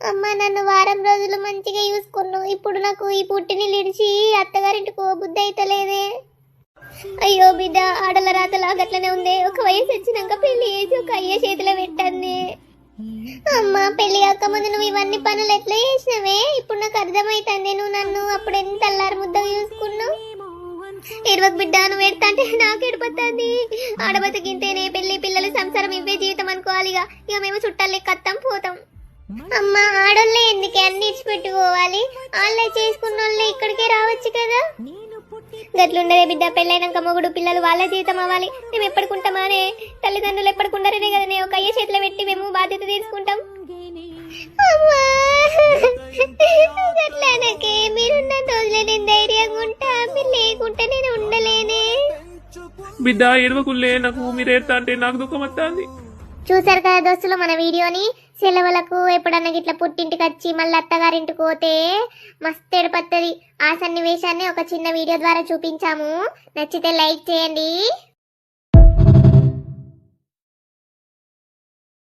అమ్మ నన్ను వారం రోజులు మంచిగా చూసుకున్నావు ఇప్పుడు నాకు ఈ పుట్టిని లిడిచి అత్తగారింటికి బుద్ధి అయితలేదే. అయ్యో బిడ్డ ఆడల రాతలా గట్లనే ఉంది. ఒక వయసు వచ్చినాక పెళ్ళి చేసి ఒక అయ్య చేతిలో పెట్టండి అమ్మ పెళ్ళి కాక ముందు నువ్వు ఇవన్నీ పనులు ఎట్లా చేసినవే? ఇప్పుడు నాకు అర్థమైతుంది. నువ్వు నన్ను అప్పుడు ఎంత అల్లారు ముద్దగా చూసుకున్నావు ఇరవై బిడ్డ నువ్వు ఎడతా అంటే నాకు ఎడిపోతుంది ఆడబతికింతేనే పెళ్ళి పిల్లలు సంసారం ఇవే జీవితం అనుకోవాలిగా ఇక. మేము చుట్టాలు లెక్క పోతాం. అన్ని ఇచ్చిపెట్టుకోవాలి ఆన్లైన్ చేసుకున్న వాళ్ళే ఇక్కడికే రావచ్చు కదా. గట్లుండదే బిడ్డ పెళ్ళైనాక మొగుడు పిల్లలు వాళ్ళ జీతం అవ్వాలి. మేము ఎప్పటికుంటామానే తల్లిదండ్రులు ఎప్పటికుంటారనే కదా నేను ఒక అయ్య చేతిలో పెట్టి మేము బాధ్యత తీసుకుంటాం. అమ్మా! మీరున్న రోజులే నేను ధైర్యంగా ఉంటా. మీరు లేకుంటే నేను ఉండలేనే. బిడ్డ ఎడవకుల్లే నాకు మీరు ఏడతా అంటే నాకు దుఃఖం వస్తుంది చూసారు కదా దోస్తులు మన వీడియోని? సెలవులకు ఎప్పుడన్నా గిట్లా పుట్టింటికి వచ్చి మళ్ళీ అత్తగారింటికి పోతే మస్తు ఎడపత్తది ఆ సన్నివేశాన్ని ఒక చిన్న వీడియో ద్వారా చూపించాము. నచ్చితే లైక్ చేయండి.